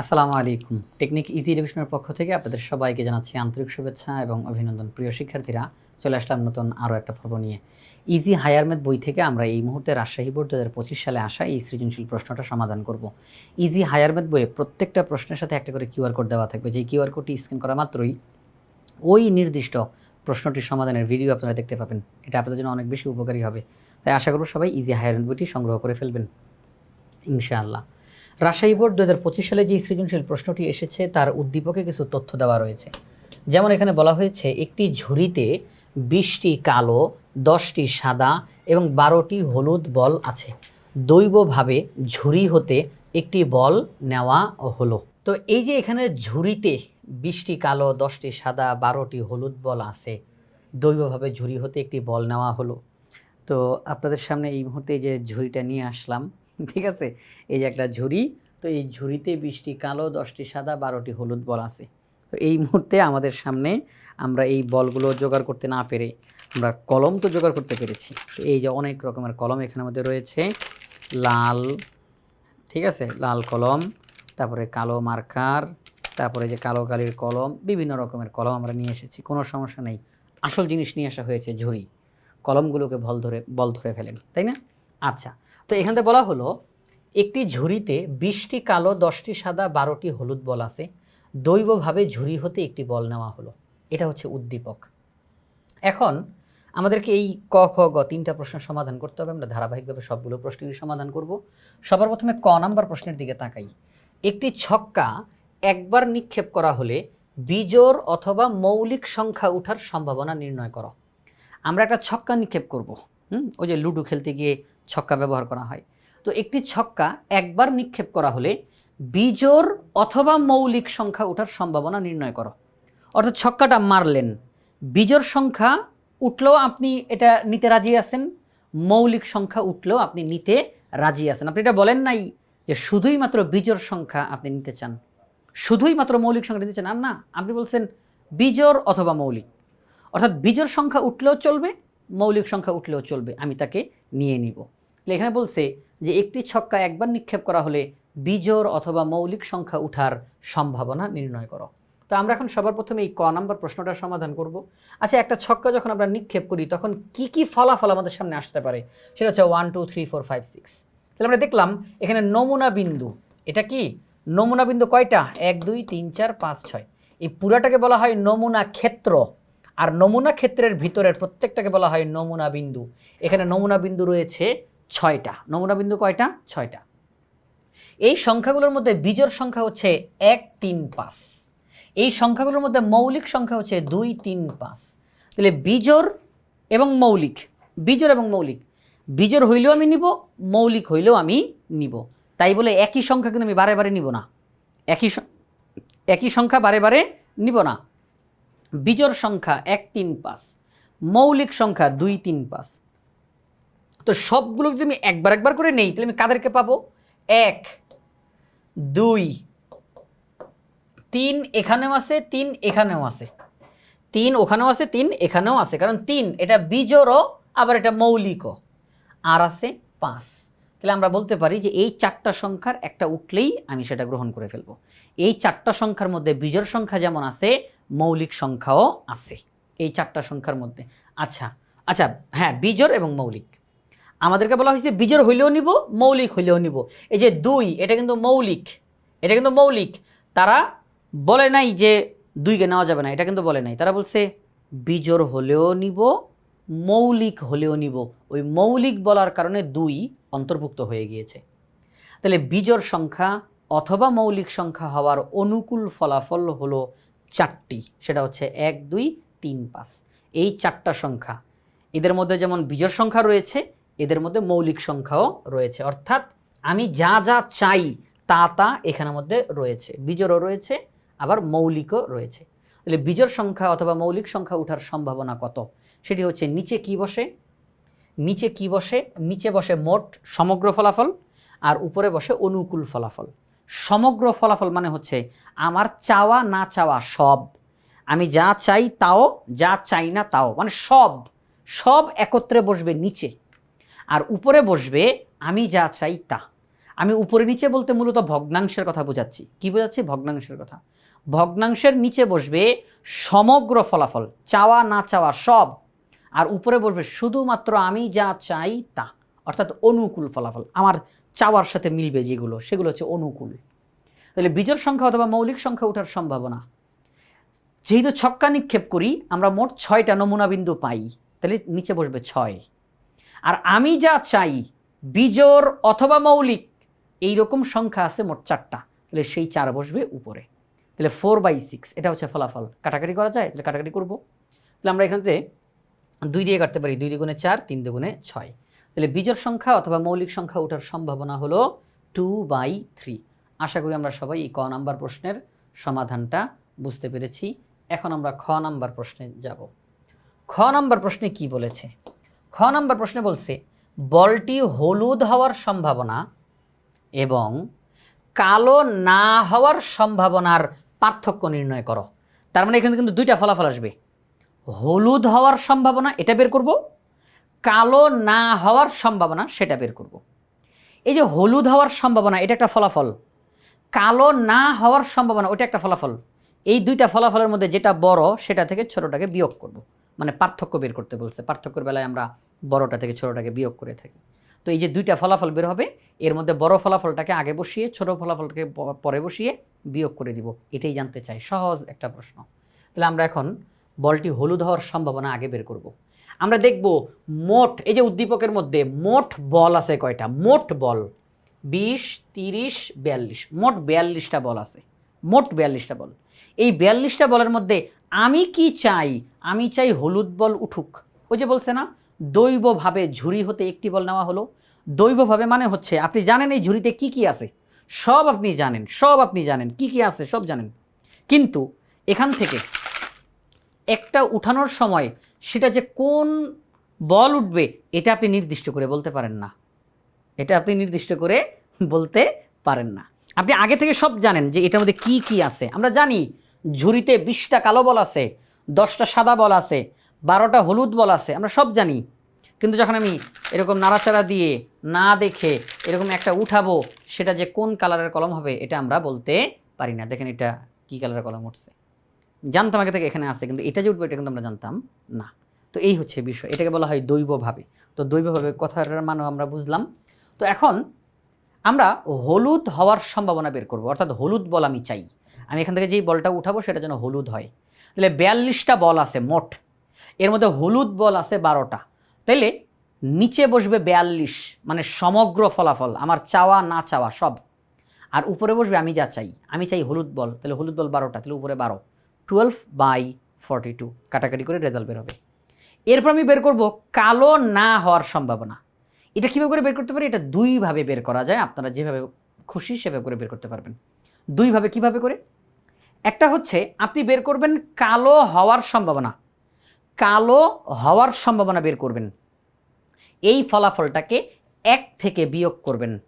আসসালামু আলাইকুম। Technique easy এডুকেশনের পক্ষ থেকে আপনাদের সবাইকে জানাচ্ছি আন্তরিক শুভেচ্ছা এবং অভিনন্দন। প্রিয় শিক্ষার্থীরা, চলে আসলাম নতুন আরও একটা পর্ব নিয়ে। ইজি হায়ার ম্যাথ বই থেকে আমরা এই মুহূর্তে রাজশাহী বোর্ড দু হাজার পঁচিশ সালে আসা এই সৃজনশীল প্রশ্নটা সমাধান করব। ইজি হায়ার ম্যাথ বইয়ে প্রত্যেকটা প্রশ্নের সাথে একটা করে কিউআর কোড দেওয়া থাকবে। যে কিউআর কোডটি স্ক্যান করা মাত্রই ওই নির্দিষ্ট প্রশ্নটির সমাধানের ভিডিও আপনারা দেখতে পাবেন। এটা আপনাদের জন্য অনেক বেশি উপকারী হবে। তাই আশা করব সবাই ইজি হায়ার ম্যাথ বইটি সংগ্রহ করে ফেলবেন। ইনশাআল্লাহ। রাজশাহী বোর্ড দু হাজার পঁচিশ সালে যে সৃজনশীল প্রশ্নটি এসেছে, তার উদ্দীপকে কিছু তথ্য দেওয়া রয়েছে। যেমন এখানে বলা হয়েছে, একটি ঝুড়িতে বিশটি কালো, দশটি সাদা এবং বারোটি হলুদ বল আছে। দৈবভাবে ঝুড়ি হতে একটি বল নেওয়া হলো। তো এই যে এখানে ঝুড়িতে বিশটি কালো, দশটি সাদা, বারোটি হলুদ বল আছে, দৈবভাবে ঝুড়ি হতে একটি বল নেওয়া হলো। তো আপনাদের সামনে এই মুহূর্তে যে ঝুড়িটা নিয়ে আসলাম ঠিক আছে? এই যে একটা ঝুড়ি, তো এই ঝুড়িতে বিশটি কালো, দশটি সাদা, বারোটি হলুদ বল আছে। তো এই মুহূর্তে আমাদের সামনে আমরা এই বলগুলো জোগাড় করতে না পেরে, আমরা কলম তো জোগাড় করতে পেরেছি। তো এই যে অনেক রকমের কলম এখানে আমাদের রয়েছে। লাল, ঠিক আছে? লাল কলম, তারপরে কালো মার্কার, তারপরে যে কালো কালির কলম, বিভিন্ন রকমের কলম আমরা নিয়ে এসেছি। কোনো সমস্যা নেই। আসল জিনিস নিয়ে আসা হয়েছে ঝুড়ি। কলমগুলোকে বল ধরে বল ধরে ফেলেন, তাই না? আচ্ছা তো এখানে বলা হলো, একটি ঝুড়িতে বিশটি কালো, দশটি সাদা, বারোটি হলুদ বল আছে। দৈবভাবে ঝুড়ি হতে একটি বল নেওয়া হলো। এটা হচ্ছে উদ্দীপক। এখন আমাদেরকে এই ক, খ, গ তিনটা প্রশ্নের সমাধান করতে হবে। আমরা ধারাবাহিকভাবে সবগুলো প্রশ্নেরই সমাধান করব। সবার প্রথমে ক নাম্বার প্রশ্নের দিকে তাকাই। একটি ছক্কা একবার নিক্ষেপ করা হলে বিজোড় অথবা মৌলিক সংখ্যা ওঠার সম্ভাবনা নির্ণয় করো। আমরা একটা ছক্কা নিক্ষেপ করব। হুম? ওই যে লুডো খেলতে গিয়ে ছক্কা ব্যবহার করা হয়। তো একটি ছক্কা একবার নিক্ষেপ করা হলে বিজোড় অথবা মৌলিক সংখ্যা ওঠার সম্ভাবনা নির্ণয় করো। অর্থাৎ ছক্কাটা মারলেন, বিজোড় সংখ্যা উঠলেও আপনি এটা নিতে রাজি আছেন, মৌলিক সংখ্যা উঠলেও আপনি নিতে রাজি আছেন। আপনি এটা বলেন নাই যে শুধুই মাত্র বিজোড় সংখ্যা আপনি নিতে চান। শুধুই মাত্র মৌলিক সংখ্যা নিতে চান? আর না, আপনি বলছেন বিজোড় অথবা মৌলিক। অর্থাৎ বিজোড় সংখ্যা উঠলেও চলবে, মৌলিক সংখ্যা উঠলেও চলবে। আমি তাকে নিয়ে নিব। এখানে বলছে যে একটি ছক্কা একবার নিক্ষেপ করা হলে বিজোড় অথবা মৌলিক সংখ্যা উঠার সম্ভাবনা নির্ণয় করো। তো আমরা এখন সবার প্রথমে এই ক নাম্বার প্রশ্নটার সমাধান করব। আচ্ছা একটা ছক্কা যখন আমরা নিক্ষেপ করি, তখন কি কি ফলাফল আমাদের সামনে আসতে পারে? সেটা হচ্ছে one two three four five six তাহলে আমরা দেখলাম এখানে নমুনা বিন্দু। এটা কি? নমুনা বিন্দু কয়টা? এক, দুই, তিন, চার, পাঁচ, ছয়। এই পুরাটাকে বলা হয় নমুনা ক্ষেত্র। আর নমুনা ক্ষেত্রের ভিতরের প্রত্যেকটাকে বলা হয় নমুনা বিন্দু। এখানে নমুনা বিন্দু রয়েছে ছয়টা। নমুনা বিন্দু কয়টা? ছয়টা। এই সংখ্যাগুলোর মধ্যে বিজোড় সংখ্যা হচ্ছে এক, তিন, পাঁচ। এই সংখ্যাগুলোর মধ্যে মৌলিক সংখ্যা হচ্ছে দুই, তিন, পাঁচ। তাহলে বিজোড় এবং মৌলিক, বিজোড় এবং মৌলিক। বিজোড় হইলেও আমি নিব, মৌলিক হইলেও আমি নিব। তাই বলে একই সংখ্যা কিন্তু আমি বারে বারে নিব না। একই একই সংখ্যা বারে বারে নিব না। বিজোড় সংখ্যা এক, তিন, পাঁচ। মৌলিক সংখ্যা দুই, তিন, পাঁচ। তো সবগুলো যদি আমি একবার একবার করে নেই, তাহলে আমি কাদেরকে পাবো? এক, দুই, তিন এখানেও আছে, তিন এখানেও আছে। তিন ওখানেও আছে, তিন এখানেও আছে। কারণ তিন, এটা বিজোড়ও আবার এটা মৌলিক। আর আছে পাঁচ। তাহলে আমরা বলতে পারি যে এই চারটা সংখ্যার একটা উঠলেই আমি সেটা গ্রহণ করে ফেলব। এই চারটা সংখ্যার মধ্যে বিজোড় সংখ্যা যেমন আছে, মৌলিক সংখ্যাও আছে। এই চারটা সংখ্যার মধ্যে। আচ্ছা আচ্ছা হ্যাঁ বিজোড় এবং মৌলিক। আমাদেরকে বলা হয়েছে বিজোড় হইলেও নিব, মৌলিক হইলেও নিব। এই যে দুই, এটা কিন্তু মৌলিক। এটা কিন্তু মৌলিক। তারা বলে নাই যে দুইকে নেওয়া যাবে না, এটা কিন্তু বলে নাই। তারা বলছে বিজোড় হলেও নিব, মৌলিক হলেও নিব। ওই মৌলিক বলার কারণে দুই অন্তর্ভুক্ত হয়ে গিয়েছে। তাহলে বিজোড় সংখ্যা অথবা মৌলিক সংখ্যা হওয়ার অনুকূল ফলাফল হলো চারটি। সেটা হচ্ছে এক, দুই, তিন, পাঁচ। এই চারটা সংখ্যা। এদের মধ্যে যেমন বিজোড় সংখ্যা রয়েছে এদের মধ্যে মৌলিক সংখ্যাও রয়েছে। অর্থাৎ আমি যা যা চাই তা তা এখানের মধ্যে রয়েছে। বিজোড়ও রয়েছে, আবার মৌলিকও রয়েছে। তাহলে বিজোড় সংখ্যা অথবা মৌলিক সংখ্যা ওঠার সম্ভাবনা কত? সেটি হচ্ছে নিচে কি বসে? নিচে কি বসে? নিচে বসে মোট সমগ্র ফলাফল আর উপরে বসে অনুকূল ফলাফল। সমগ্র ফলাফল মানে হচ্ছে আমার চাওয়া না চাওয়া সব। আমি যা চাই তাও, যা চাই না তাও মানে সব সব একত্রে বসবে নিচে। আর উপরে বসবে, আমি যা চাই তা। আমি উপরে নিচে বলতে মূলত ভগ্নাংশের কথা বোঝাচ্ছি। কি বোঝাচ্ছি? ভগ্নাংশের কথা। ভগ্নাংশের নিচে বসবে সমগ্র ফলাফল, চাওয়া, না চাওয়া, সব। আর উপরে বসবে, শুধুমাত্র আমি যা চাই তা। অর্থাৎ অনুকূল ফলাফল। আমার চাওয়ার সাথে মিলবে যেগুলো, সেগুলো হচ্ছে অনুকূল। তাহলে বিজোড় সংখ্যা অথবা মৌলিক সংখ্যা ওঠার সম্ভাবনা। যেহেতু ছক্কা নিক্ষেপ করি, আমরা মোট ছয়টা নমুনা বিন্দু পাই, তাহলে নিচে বসবে ছয়। আর আমি যা চাই, বিজোড় অথবা মৌলিক এই রকম সংখ্যা আছে মোট চারটা। তাহলে সেই চার বসবে উপরে। তাহলে ফোর বাই সিক্স এটা হচ্ছে ফলাফল। কাটাকাটি করা যায়? তাহলে কাটাকাটি করব। তাহলে আমরা এখান থেকে দুই দিয়ে কাটতে পারি। দুই দুগুণে চার, তিন দুগুণে ছয়। তাহলে বিজোড় সংখ্যা অথবা মৌলিক সংখ্যা ওঠার সম্ভাবনা হলো টু বাই থ্রি আশা করি আমরা সবাই এই ক নাম্বার প্রশ্নের সমাধানটা বুঝতে পেরেছি। এখন আমরা খ নাম্বার প্রশ্নে যাব। খ নাম্বার প্রশ্নে কি বলেছে? খ নাম্বার প্রশ্নে বলছে, বলটি হলুদ হওয়ার সম্ভাবনা এবং কালো না হওয়ার সম্ভাবনার পার্থক্য নির্ণয় করো। তার মানে এখানে কিন্তু দুইটা ফলাফল আসবে। হলুদ হওয়ার সম্ভাবনা, এটা বের করব। কালো না হওয়ার সম্ভাবনা, সেটা বের করব। এই যে হলুদ হওয়ার সম্ভাবনা, এটা একটা ফলাফল। কালো না হওয়ার সম্ভাবনা, ওটা একটা ফলাফল। এই দুইটা ফলাফলের মধ্যে যেটা বড়, সেটা থেকে ছোটটাকে বিয়োগ করব। মানে পার্থক্য বের করতে বলছে। পার্থক্যের বেলায় আমরা বড়টা থেকে ছোটটাকে বিয়োগ করে থাকি। তো এই যে দুইটা ফলাফল বের হবে, এর মধ্যে বড় ফলাফলটাকে আগে বসিয়ে, ছোট ফলাফলটাকে পরে বসিয়ে বিয়োগ করে দিব। এটাই জানতে চাই, সহজ একটা প্রশ্ন। তাহলে আমরা এখন বলটি হলুদ হওয়ার সম্ভাবনা আগে বের করব। আমরা দেখব মোট, এই যে উদ্দীপকের মধ্যে মোট বল আছে কয়টা? মোট বল বিশ, তিরিশ, বিয়াল্লিশ। মোট বিয়াল্লিশটা বল আছে। মোট বিয়াল্লিশটা বল। এই বিয়াল্লিশটা বলের মধ্যে আমি কি চাই? আমি চাই হলুদ বল উঠুক। ওই যে বলছে না দৈবভাবে ঝুড়ি হতে একটি বল নেওয়া হলো। দৈবভাবে মানে হচ্ছে, আপনি জানেন এই ঝুড়িতে কি কি আছে? সব আপনি জানেন, সব আপনি জানেন, কি কি আছে সব জানেন। কিন্তু এখান থেকে একটা উঠানোর সময় সেটা যে কোন বল উঠবে, এটা আপনি নির্দিষ্ট করে বলতে পারেন না। এটা আপনি নির্দিষ্ট করে বলতে পারেন না। আপনি আগে থেকে সব জানেন যে এটার মধ্যে কি কি আছে। আমরা জানি ঝুড়িতে বিশটা কালো বল আছে, দশটা সাদা বল আছে বারোটা হলুদ বল আছে, আমরা সব জানি। কিন্তু যখন আমি এরকম নাড়াচাড়া দিয়ে না দেখে এরকম একটা উঠাবো, সেটা যে কোন কালারের কলম হবে, এটা আমরা বলতে পারি না। দেখেন এটা কী কালারের কলম উঠছে। জানতাম আগে থেকে এখানে আছে, কিন্তু এটা যে উঠবে, এটা কিন্তু আমরা জানতাম না। তো এই হচ্ছে বিষয়। এটাকে বলা হয় দৈবভাবে। তো দৈবভাবে কথাটার মানও আমরা বুঝলাম। তো এখন আমরা হলুদ হওয়ার সম্ভাবনা বের করব। অর্থাৎ হলুদ বল আমি চাই। আমি এখান থেকে যেই বলটা উঠাবো, সেটা যেন হলুদ হয়। তাহলে বিয়াল্লিশটা বল আছে, মোট। এর মধ্যে হলুদ বল আছে বারোটা। তাইলে নিচে বসবে বিয়াল্লিশ মানে সমগ্র ফলাফল, আমার চাওয়া, না চাওয়া, সব। আর উপরে বসবে আমি যা চাই, আমি চাই হলুদ বল, তাহলে হলুদ বল বারোটা, তাহলে উপরে বারো। টুয়েলভ বাই ফর্টি টু কাটাকাটি করে রেজাল্ট বের হবে। এরপর আমি বের করব কালো না হওয়ার সম্ভাবনা। এটা কীভাবে করে বের করতে পারি? এটা দুইভাবে বের করা যায়, আপনারা যেভাবে খুশি সেভাবে করে বের করতে পারবেন। দুইভাবে কীভাবে করে? একটা হচ্ছে আপনি বের করবেন কালো হওয়ার সম্ভাবনা। কালো হওয়ার সম্ভাবনা বের করবেন। এই ফলাফলটাকে এক থেকে বিয়োগ করবেন।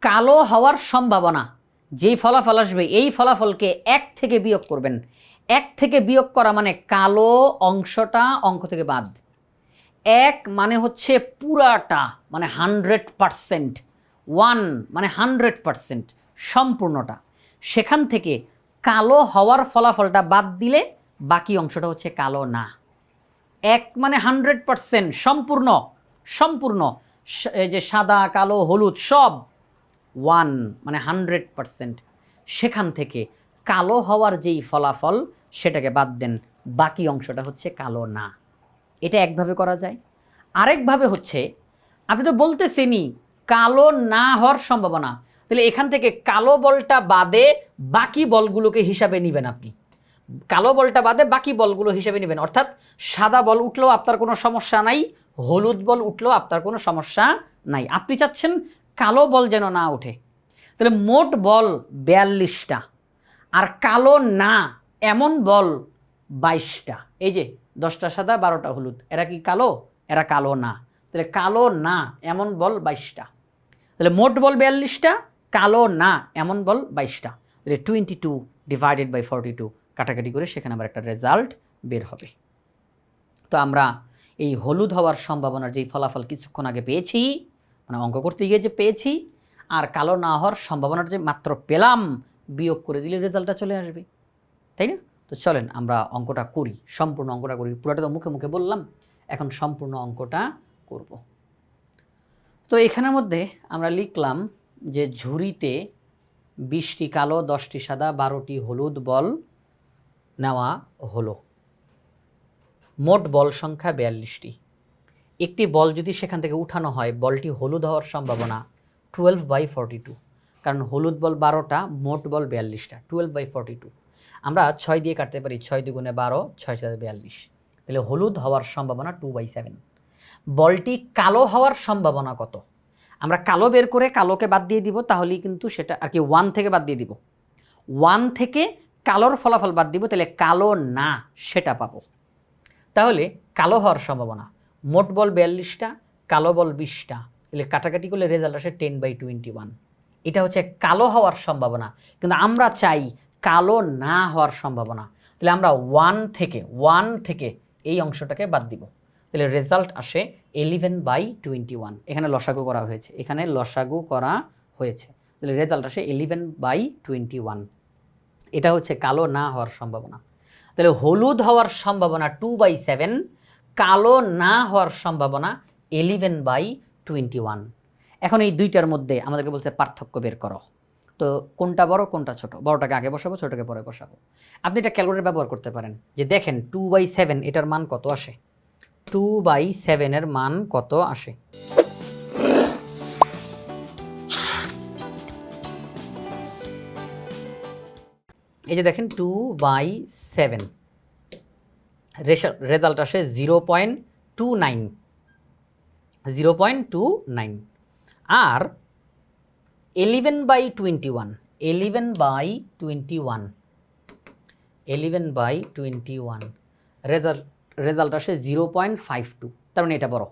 কালো হওয়ার সম্ভাবনা, যেই ফলাফল আসবে, এই ফলাফলকে এক থেকে বিয়োগ করবেন। এক থেকে বিয়োগ করা মানে কালো অংশটা অঙ্ক থেকে বাদ। এক মানে হচ্ছে পুরাটা মানে হান্ড্রেড পারসেন্ট। ওয়ান মানে হান্ড্রেড পারসেন্ট, সম্পূর্ণটা। সেখান থেকে কালো হওয়ার ফলাফলটা বাদ দিলে বাকি অংশটা হচ্ছে কালো না। এক মানে হান্ড্রেড পারসেন্ট সম্পূর্ণ সম্পূর্ণ এই যে সাদা, কালো, হলুদ সব ওয়ান মানে হান্ড্রেড পারসেন্ট। সেখান থেকে কালো হওয়ার যেই ফলাফল, সেটাকে বাদ দেন। বাকি অংশটা হচ্ছে কালো না। এটা একভাবে করা যায়। আরেকভাবে হচ্ছে আপনি তো বলতেছেনই কালো না হওয়ার সম্ভাবনা। তাহলে এখান থেকে কালো বলটা বাদে বাকি বলগুলোকে হিসাবে নেবেন আপনি। কালো বলটা বাদে বাকি বলগুলো হিসেবে নেবেন। অর্থাৎ সাদা বল উঠলেও আপনার কোনো সমস্যা নাই, হলুদ বল উঠলেও আপনার কোনো সমস্যা নাই। আপনি চাচ্ছেন কালো বল যেন না ওঠে। তাহলে মোট বল বিয়াল্লিশটা, আর কালো না, এমন বল বাইশটা। এই যে, দশটা সাদা, বারোটা হলুদ। এরা কি কালো? এরা কালো না। তাহলে কালো না, এমন বল বাইশটা। তাহলে মোট বল বিয়াল্লিশটা, কালো না, এমন বল বাইশটা। তাহলে twenty two divided by forty two কাটাকাটি করে সেখানে আবার একটা রেজাল্ট বের হবে। তো আমরা এই হলুদ হওয়ার সম্ভাবনার যেই ফলাফল কিছুক্ষণ আগে পেয়েছি মানে অঙ্ক করতে গিয়ে যে পেয়েছি, আর কালো না হওয়ার সম্ভাবনাটা যে মাত্র পেলাম, বিয়োগ করে দিলে রেজাল্টটা চলে আসবে। তাই না? তো চলেন আমরা অঙ্কটা করি, সম্পূর্ণ অঙ্কটা করি। পুরোটা তো মুখে মুখে বললাম, এখন সম্পূর্ণ অঙ্কটা করব। তো এখানের মধ্যে আমরা লিখলাম যে ঝুড়িতে বিশটি কালো, দশটি সাদা, বারোটি হলুদ বল নেওয়া হলো। মোট বল সংখ্যা বিয়াল্লিশটি। একটি বল যদি সেখান থেকে উঠানো হয়, বলটি হলুদ হওয়ার সম্ভাবনা টুয়েলভ বাই ফর্টি টু কারণ হলুদ বল বারোটা, মোট বল বিয়াল্লিশটা টুয়েলভ বাই ফর্টি টু আমরা ছয় দিয়ে কাটতে পারি, ছয় দুগুণে বারো, ছয় সাথে বিয়াল্লিশ। তাহলে হলুদ হওয়ার সম্ভাবনা টু বাই সেভেন বলটি কালো হওয়ার সম্ভাবনা কত? আমরা কালো বের করে কালোকে বাদ দিয়ে দিব, তাহলেই কিন্তু সেটা আর কি ওয়ান থেকে বাদ দিয়ে দিব। ওয়ান থেকে কালোর ফলাফল বাদ দিব, তাহলে কালো না, সেটা পাবো। তাহলে কালো হওয়ার সম্ভাবনা, মোট বল বিয়াল্লিশটা, কালো বল বিশটা, তাহলে কাটাকাটি করলে রেজাল্ট আসে টেন বাই টোয়েন্টি ওয়ান এটা হচ্ছে কালো হওয়ার সম্ভাবনা, কিন্তু আমরা চাই কালো না হওয়ার সম্ভাবনা। তাহলে আমরা ওয়ান থেকে ওয়ান থেকে এই অংশটাকে বাদ দিব। তাহলে রেজাল্ট আসে এলিভেন বাই টোয়েন্টি ওয়ান এখানে লসাগু করা হয়েছে, এখানে লসাগু করা হয়েছে। তাহলে রেজাল্ট আসে এলিভেন বাই টোয়েন্টি ওয়ান এটা হচ্ছে কালো না হওয়ার সম্ভাবনা। তাহলে হলুদ হওয়ার সম্ভাবনা টু বাই সেভেন কালো না হওয়ার সম্ভাবনা এলিভেন বাই টোয়েন্টি ওয়ান এখন এই দুইটার মধ্যে আমাদেরকে বলছে পার্থক্য বের করো। তো কোনটা বড়, কোনটা ছোট? বড়টাকে আগে বসাবো ছোটকে পরে বসাবো। আপনি এটা ক্যালকুলেটর ব্যবহার করতে পারেন যে দেখেন টু বাই সেভেন এটার মান কত আসে? টু বাই সেভেনের মান কত আসে? এই যে দেখেন টু বাই সেভেন রেজাল্ট আসে zero point two nine zero point two nine R eleven by twenty one eleven by twenty one eleven by twenty one result result আসে জিরো পয়েন্ট ফাইভ টু তার মানে এটা বড়।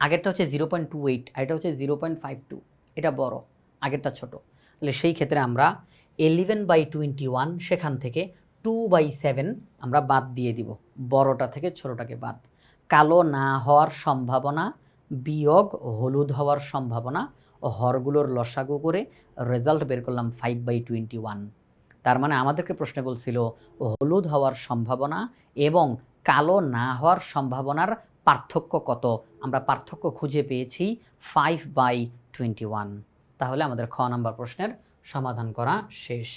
আগেরটা হচ্ছে zero point two eight আর এটা হচ্ছে জিরো পয়েন্ট ফাইভ টু এটা বড়। আগেরটা ছোট। তাহলে সেই ক্ষেত্রে আমরা এলিভেন বাই টোয়েন্টি ওয়ান সেখান থেকে টু বাই সেভেন আমরা বাদ দিয়ে দিব। বড়টা থেকে ছোটোটাকে বাদ। কালো না হওয়ার সম্ভাবনা, বিয়োগ হলুদ হওয়ার সম্ভাবনা ও হরগুলোর লসাগু করে রেজাল্ট বের করলাম ফাইভ বাই টোয়েন্টি ওয়ান তার মানে আমাদেরকে প্রশ্নে বলছিল হলুদ হওয়ার সম্ভাবনা এবং কালো না হওয়ার সম্ভাবনার পার্থক্য কত? আমরা পার্থক্য খুঁজে পেয়েছি ফাইভ বাই টোয়েন্টি ওয়ান তাহলে আমাদের খ নাম্বার প্রশ্নের সমাধান করা শেষ।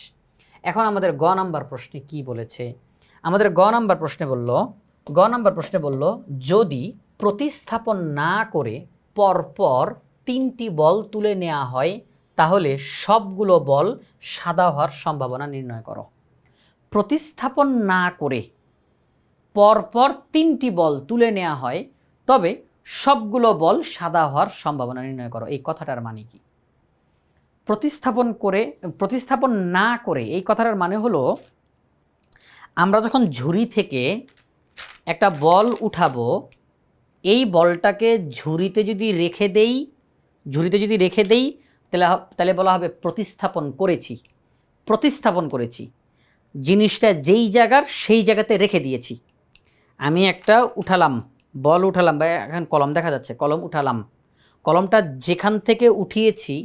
এখন আমাদের গ নাম্বার প্রশ্নে কি বলেছে? আমাদের গ নাম্বার প্রশ্নে বলল, গ নাম্বার প্রশ্নে বলল, যদি প্রতিস্থাপন না করে পরপর তিনটি বল তুলে নেওয়া হয়, তাহলে সবগুলো বল সাদা হওয়ার সম্ভাবনা নির্ণয় করো। প্রতিস্থাপন না করে পরপর তিনটি বল তুলে নেওয়া হয়, তবে সবগুলো বল সাদা হওয়ার সম্ভাবনা নির্ণয় করো। এই কথাটার মানে কি? প্রতিস্থাপন করে, প্রতিস্থাপন না করে, এই কথাটার মানে হলো, আমরা যখন ঝুড়ি থেকে একটা বল উঠাবো, এই বলটাকে ঝুড়িতে যদি রেখে দেই, ঝুড়িতে যদি রেখে দেই তাহলে তাহলে বলা হবে প্রতিস্থাপন করেছি প্রতিস্থাপন করেছি। জিনিসটা যেই জায়গার, সেই জায়গাতে রেখে দিয়েছি। আমি একটা উঠালাম, বল উঠালাম, বা এখন কলম দেখা যাচ্ছে, কলম উঠালাম। কলমটা যেখান থেকে উঠিয়েছি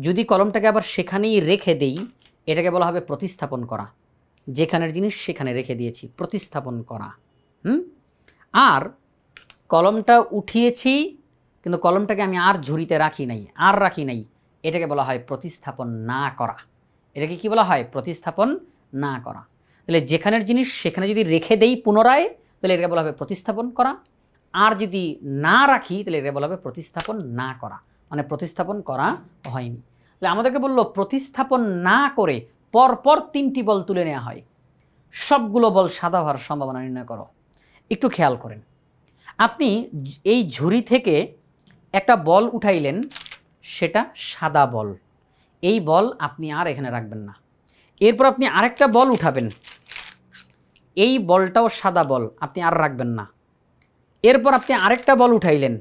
যদি কলমটাকে আবার সেখানেই রেখে দেই, এটাকে বলা হবে প্রতিস্থাপন করা। যেখানের জিনিস সেখানে রেখে দিয়েছি, প্রতিস্থাপন করা। হুম? আর কলমটা উঠিয়েছি, কিন্তু কলমটাকে আমি আর ঝুড়িতে রাখি নাই, আর রাখি নাই, এটাকে বলা হয় প্রতিস্থাপন না করা। এটাকে কি বলা হয়? প্রতিস্থাপন না করা। তাহলে যেখানের জিনিস সেখানে যদি রেখে দেই পুনরায়, তাহলে এটাকে বলা হবে প্রতিস্থাপন করা। আর যদি না রাখি, তাহলে এটাকে বলা হবে প্রতিস্থাপন না করা। মানে প্রতিস্থাপন করা হয়নি। তাহলে আমাদেরকে বলল, প্রতিস্থাপন না করে পরপর তিনটি বল তুলে নেওয়া হয়। সবগুলো বল সাদা হওয়ার সম্ভাবনা নির্ণয় করো। একটু খেয়াল করেন। আপনি এই ঝুড়ি থেকে একটা বল উঠাইলেন, সেটা সাদা বল। এই বল আপনি আর এখানে রাখবেন না। এরপর আপনি আরেকটা বল উঠাবেন। এই বলটাও সাদা বল, আপনি আর রাখবেন না। এরপর আপনি আরেকটা বল উঠাইলেন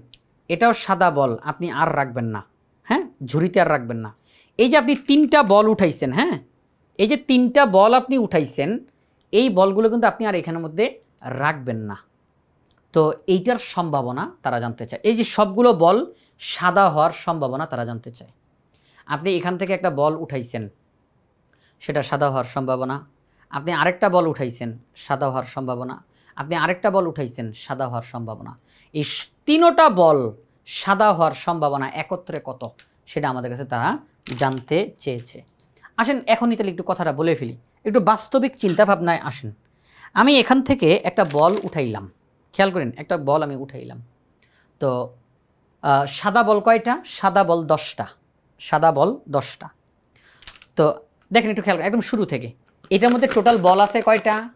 এটাও সাদা বল, আপনি আর রাখবেন না। হ্যাঁ? ঝুড়িতে আর রাখবেন না। এই যে আপনি তিনটা বল উঠাইছেন হ্যাঁ? এই যে তিনটা বল আপনি উঠাইছেন, এই বলগুলো কিন্তু আপনি আর এখানের মধ্যে রাখবেন না। তো এইটার সম্ভাবনা তারা জানতে চায়। এই যে সবগুলো বল সাদা হওয়ার সম্ভাবনা তারা জানতে চায়। আপনি এখান থেকে একটা বল উঠাইছেন, সেটা সাদা হওয়ার সম্ভাবনা। আপনি আরেকটা বল উঠাইছেন, সাদা হওয়ার সম্ভাবনা। আপনি আরেকটা বল উঠাইছেন, সাদা হওয়ার সম্ভাবনা। এই তিনোটা বল সাদা হওয়ার সম্ভাবনা একত্রে কত সেটা আমাদের কাছে তারা জানতে চেয়েছে। আসেন, এখনই তাহলে একটু কথাটা বলে ফেলি। একটু বাস্তবিক চিন্তাভাবনায় আসেন। আমি এখান থেকে একটা বল উঠাইলাম। খেয়াল করেন, একটা বল আমি উঠাইলাম। তো সাদা বল কয়টা? সাদা বল দশটা। সাদা বল দশটা। তো, দেখেন একটু খেয়াল একদম শুরু থেকে। এটার মধ্যে টোটাল বল আছে কয়টা?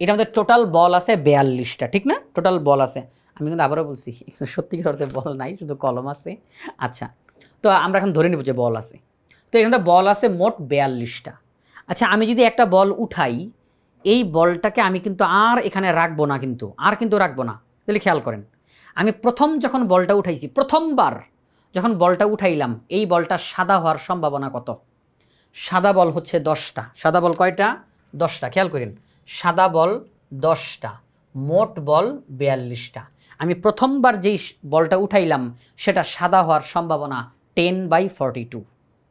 এটার মধ্যে টোটাল বল আছে বেয়াল্লিশটা, ঠিক না? টোটাল বল আছে। আমি কিন্তু আবারও বলছি সত্যিকার অর্থে বল নাই, শুধু কলম আছে। আচ্ছা তো আমরা এখন ধরে নেব যে বল আছে। তো এখানে বল আছে মোট বেয়াল্লিশটা। আচ্ছা আমি যদি একটা বল উঠাই, এই বলটাকে আমি কিন্তু আর এখানে রাখব না কিন্তু, আর কিন্তু রাখব না। তাহলে খেয়াল করেন, আমি প্রথম যখন বলটা উঠাইছি, প্রথমবার যখন বলটা উঠাইলাম, এই বলটা সাদা হওয়ার সম্ভাবনা কত? সাদা বল হচ্ছে দশটা। সাদা বল কয়টা? দশটা। খেয়াল করেন, সাদা বল দশটা। মোট বল বিয়াল্লিশটা। আমি প্রথমবার যেই বলটা উঠাইলাম, সেটা সাদা হওয়ার সম্ভাবনা টেন বাই ফর্টি টু।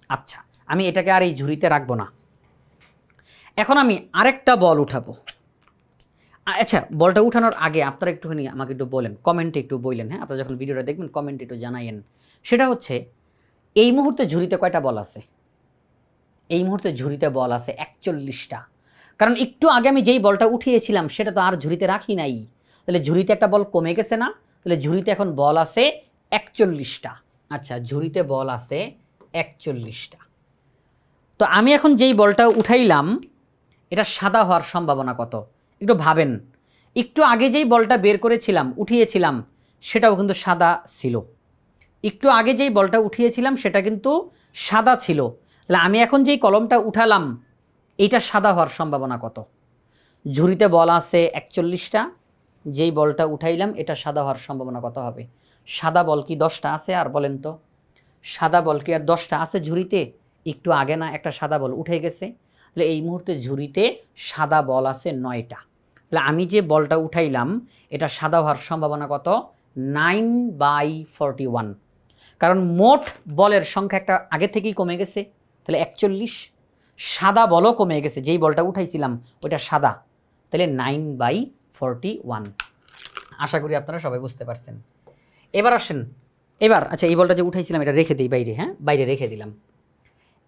আচ্ছা আমি এটাকে আর এই ঝুড়িতে রাখব না। এখন আমি আরেকটা বল উঠাবো। আচ্ছা বলটা উঠানোর আগে আপনারা একটুখানি আমাকে একটু বলেন, কমেন্টে একটু বললেন হ্যাঁ? আপনারা যখন ভিডিওটা দেখবেন, কমেন্টে একটু জানাইয়েন। সেটা হচ্ছে, এই মুহূর্তে ঝুড়িতে কয়টা বল আছে? এই মুহূর্তে ঝুড়িতে বল আছে একচল্লিশটা। কারণ একটু আগে আমি যেই বলটা উঠিয়েছিলাম, সেটা তো আর ঝুড়িতে রাখি নাই। তাহলে ঝুড়িতে একটা বল কমে গেছে না? তাহলে ঝুড়িতে এখন বল আছে একচল্লিশটা। আচ্ছা ঝুড়িতে বল আছে একচল্লিশটা। তো আমি এখন যেই বলটা উঠাইলাম, এটা সাদা হওয়ার সম্ভাবনা কত? একটু ভাবেন। একটু আগে যেই বলটা বের করেছিলাম, উঠিয়েছিলাম, সেটাও কিন্তু সাদা ছিল। একটু আগে যেই বলটা উঠিয়েছিলাম, সেটা কিন্তু সাদা ছিল। তাহলে আমি এখন যেই কলমটা উঠালাম এইটা সাদা হওয়ার সম্ভাবনা কত? ঝুড়িতে বল আছে একচল্লিশটা, যেই বলটা উঠাইলাম, এটা সাদা হওয়ার সম্ভাবনা কত হবে? সাদা বল কি দশটা আছে আর বলেন তো? সাদা বল কি আর দশটা আছে ঝুড়িতে? একটু আগে না একটা সাদা বল উঠে গেছে। তাহলে এই মুহূর্তে ঝুড়িতে সাদা বল আছে নয়টা। তাহলে আমি যে বলটা উঠাইলাম, এটা সাদা হওয়ার সম্ভাবনা কত? Nine by forty one. কারণ মোট বলের সংখ্যা একটা আগে থেকেই কমে গেছে। তাহলে একচল্লিশ সাদা বলও কমে গেছে, যেই বলটা উঠাইছিলাম ওইটা সাদা। তাহলে নাইন বাই ফর্টি ওয়ান আশা করি আপনারা সবাই বুঝতে পারছেন। এবার আসেন, এবার আচ্ছা এই বলটা যে উঠাইছিলাম এটা রেখে দিই বাইরে হ্যাঁ? বাইরে রেখে দিলাম।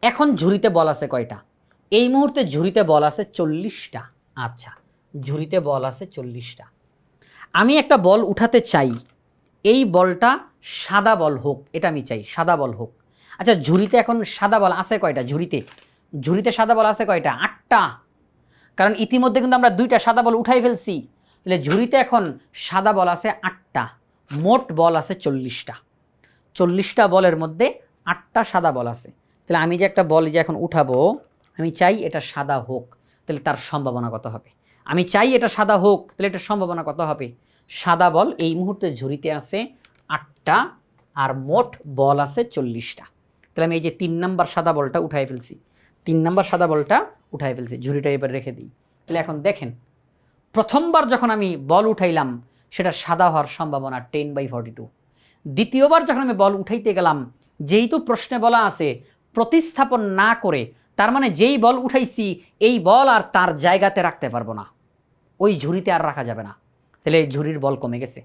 এখন ঝুড়িতে বল আছে কয়টা? এই মুহূর্তে ঝুড়িতে বল আছে চল্লিশটা। আচ্ছা ঝুড়িতে বল আছে চল্লিশটা। আমি একটা বল উঠাতে চাই, এই বলটা সাদা বল হোক, এটা আমি চাই, সাদা বল হোক। আচ্ছা ঝুড়িতে এখন সাদা বল আছে কয়টা? ঝুড়িতে। ঝুড়িতে সাদা বল আছে কয়টা? আটটা। কারণ ইতিমধ্যে কিন্তু আমরা দুইটা সাদা বল উঠাই ফেলছি। তাহলে ঝুড়িতে এখন সাদা বল আছে আটটা, মোট বল আছে চল্লিশটা। চল্লিশটা বলের মধ্যে আটটা সাদা বল আছে। তাহলে আমি যে একটা বল যে এখন উঠাবো, আমি চাই এটা সাদা হোক, তাহলে তার সম্ভাবনা কত হবে? আমি চাই এটা সাদা হোক, তাহলে এটার সম্ভাবনা কত হবে? সাদা বল এই মুহূর্তে ঝুড়িতে আছে আটটা আর মোট বল আছে চল্লিশটা। তাহলে আমি এই যে তিন নাম্বার সাদা বলটা উঠাই ফেলছি। তিন নাম্বার সাদা বলটা উঠাই ফেলছি, ঝুড়িটা এবার রেখে দিই। তাহলে এখন দেখেন, প্রথমবার যখন আমি বল উঠাইলাম, সেটা সাদা হওয়ার সম্ভাবনা টেন বাই ফর্টি টু। দ্বিতীয়বার যখন আমি বল উঠাইতে গেলাম যেহেতু প্রশ্নে বলা আছে, প্রতিস্থাপন না করে, তার মানে যেই বল উঠাইছি, এই বল আর তার জায়গাতে রাখতে পারব না। ওই ঝুড়িতে আর রাখা যাবে না। তাহলে এই ঝুড়ির বল কমে গেছে।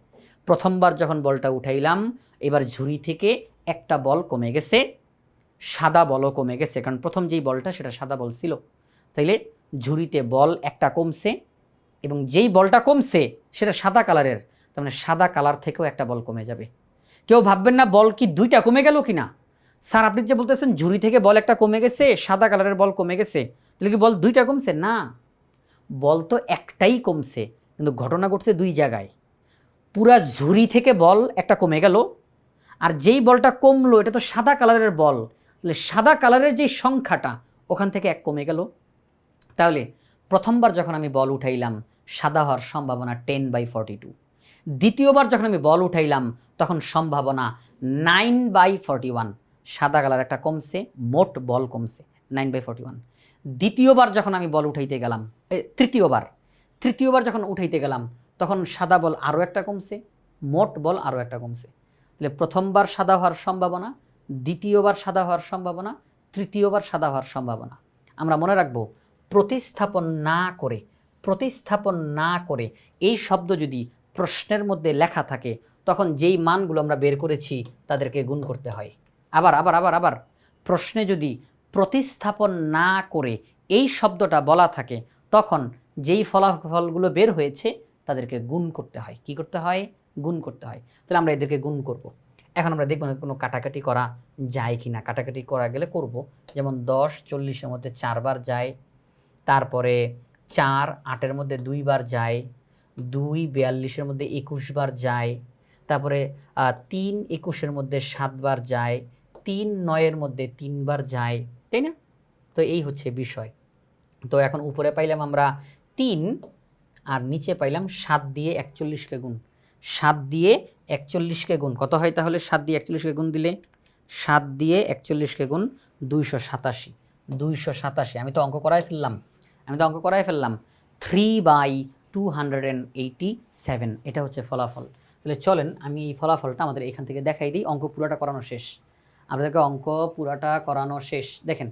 প্রথমবার যখন বলটা উঠাইলাম, এবার ঝুড়ি থেকে একটা বল কমে গেছে। সাদা বলও কমে গেছে, কারণ প্রথম যেই বলটা সেটা সাদা বল ছিল। তাইলে ঝুড়িতে বল একটা কমছে এবং যেই বলটা কমছে সেটা সাদা কালারের, তার মানে সাদা কালার থেকেও একটা বল কমে যাবে। কেউ ভাববেন না বল কি দুইটা কমে গেল কি না? স্যার, আপনি যে বলতেছেন ঝুড়ি থেকে বল একটা কমে গেছে, সাদা কালারের বল কমে গেছে, তাহলে কি বল দুইটা কমছে? না। বল তো একটাই কমছে, কিন্তু ঘটনা ঘটছে দুই জায়গায়। পুরা ঝুড়ি থেকে বল একটা কমে গেল, আর যেই বলটা কমলো, এটা তো সাদা কালারের বল তাহলে সাদা কালারের যে সংখ্যাটা ওখান থেকে এক কমে গেল। তাহলে প্রথমবার যখন আমি বল উঠাইলাম, সাদা হওয়ার সম্ভাবনা টেন বাই ফর্টি টু। দ্বিতীয়বার যখন আমি বল উঠাইলাম, তখন সম্ভাবনা নাইন বাই ফর্টি ওয়ান। সাদা কালার একটা কমছে, মোট বল কমছে, নাইন বাই ফর্টি ওয়ান। দ্বিতীয়বার যখন আমি বল উঠাইতে গেলাম তৃতীয়বার তৃতীয়বার যখন উঠাইতে গেলাম, তখন সাদা বল আরও একটা কমছে, মোট বল আরও একটা কমছে। তাহলে প্রথমবার সাদা হওয়ার সম্ভাবনা দ্বিতীয়বার সাদা হওয়ার সম্ভাবনা, তৃতীয়বার সাদা হওয়ার সম্ভাবনা। আমরা মনে রাখব, প্রতিস্থাপন না করে, প্রতিস্থাপন না করে এই শব্দ যদি প্রশ্নের মধ্যে লেখা থাকে, তখন যেই মানগুলো আমরা বের করেছি তাদেরকে গুণ করতে হয়। আবার আবার আবার আবার প্রশ্নে যদি প্রতিস্থাপন না করে এই শব্দটা বলা থাকে, তখন যেই ফলাফলগুলো বের হয়েছে তাদেরকে গুণ করতে হয়। কি করতে হয়? গুণ করতে হয়। তাহলে আমরা এদেরকে গুণ করব। এখন আমরা দেখব না কোনো কাটাকাটি করা যায় কি না কাটাকাটি করা গেলে করব। যেমন দশ, চল্লিশের মধ্যে চারবার যায়, তারপরে চার, আটের মধ্যে দুইবার যায়, দুই, বিয়াল্লিশের মধ্যে একুশবার যায়, তারপরে তিন, একুশের মধ্যে সাতবার যায়, তিন, নয়ের মধ্যে তিনবার যায়, তাই না? তো এই হচ্ছে বিষয়। তো এখন উপরে পাইলাম আমরা তিন, আর নিচে পাইলাম সাত দিয়ে একচল্লিশকে গুণ। সাত দিয়ে একচল্লিশকে গুণ। কত হয় তাহলে? সাত দিয়ে একচল্লিশকে গুণ দিলে? সাত দিয়ে একচল্লিশকে গুণ দুইশো সাতাশি। দুইশো সাতাশি। আমি তো অঙ্ক করাই ফেললাম। আমি তো অঙ্ক করাই ফেললাম। Three by two hundred and eighty seven এটা হচ্ছে ফলাফল। তাহলে চলেন, আমি এই ফলাফলটা আমাদের এখান থেকে দেখাই দিই। অঙ্ক পুরোটা করানো শেষ। আপনাদেরকে অঙ্ক পুরাটা করানো শেষ। দেখেন,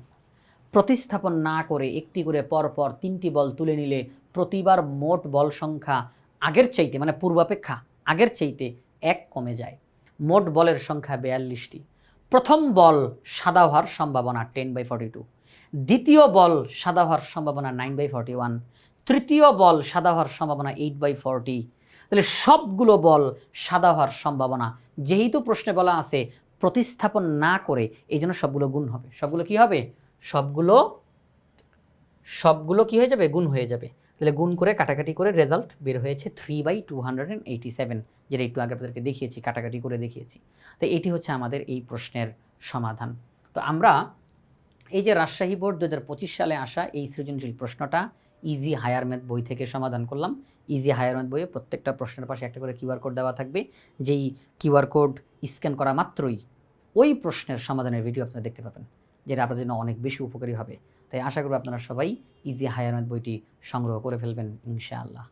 প্রতিস্থাপন না করে একটি করে পর পর তিনটি বল তুলে নিলে প্রতিবার মোট বল সংখ্যা আগের চাইতে মানে পূর্বাপেক্ষা আগের চাইতে এক কমে যায়। মোট বলের সংখ্যা বেয়াল্লিশটি। প্রথম বল সাদা হওয়ার সম্ভাবনা টেন বাই ফর্টি টু। দ্বিতীয় বল সাদা হওয়ার সম্ভাবনা নাইন বাই ফর্টি ওয়ান। তৃতীয় বল সাদা হওয়ার সম্ভাবনা এইট বাই ফর্টি। তাহলে সবগুলো বল সাদা হওয়ার সম্ভাবনা। যেহেতু প্রশ্নে বলা আছে প্রতিস্থাপন না করে এই জন্য সবগুলো গুণ হবে। সবগুলো কি হবে? সবগুলো সবগুলো কি হয়ে যাবে? গুণ হয়ে যাবে। তাহলে গুণ করে কাটাকাটি করে রেজাল্ট বের হয়েছে three by two hundred and eighty seven যেটা একটু আগে আপনাদেরকে দেখিয়েছি, কাটাকাটি করে দেখিয়েছি। তো এটি হচ্ছে আমাদের এই প্রশ্নের সমাধান। তো আমরা এই যে রাজশাহী বোর্ড দু পঁচিশ সালে আসা এই সৃজনশীল প্রশ্নটা ইজি হায়ার ম্যাথ বই থেকে সমাধান করলাম। ইজি হায়ার ম্যাথ বইয়ে প্রত্যেকটা প্রশ্নের পাশে একটা করে কিউআর কোড দেওয়া থাকবে। যেই কিউআর কোড স্ক্যান করা মাত্রই ওই প্রশ্নের সমাধানের ভিডিও আপনারা দেখতে পাবেন, যেটা আপনাদের জন্য অনেক বেশি উপকারী হবে। তাই আশা করব আপনারা সবাই ইজি হায়ার বইটি সংগ্রহ করে ফেলবেন ইনশাআল্লাহ।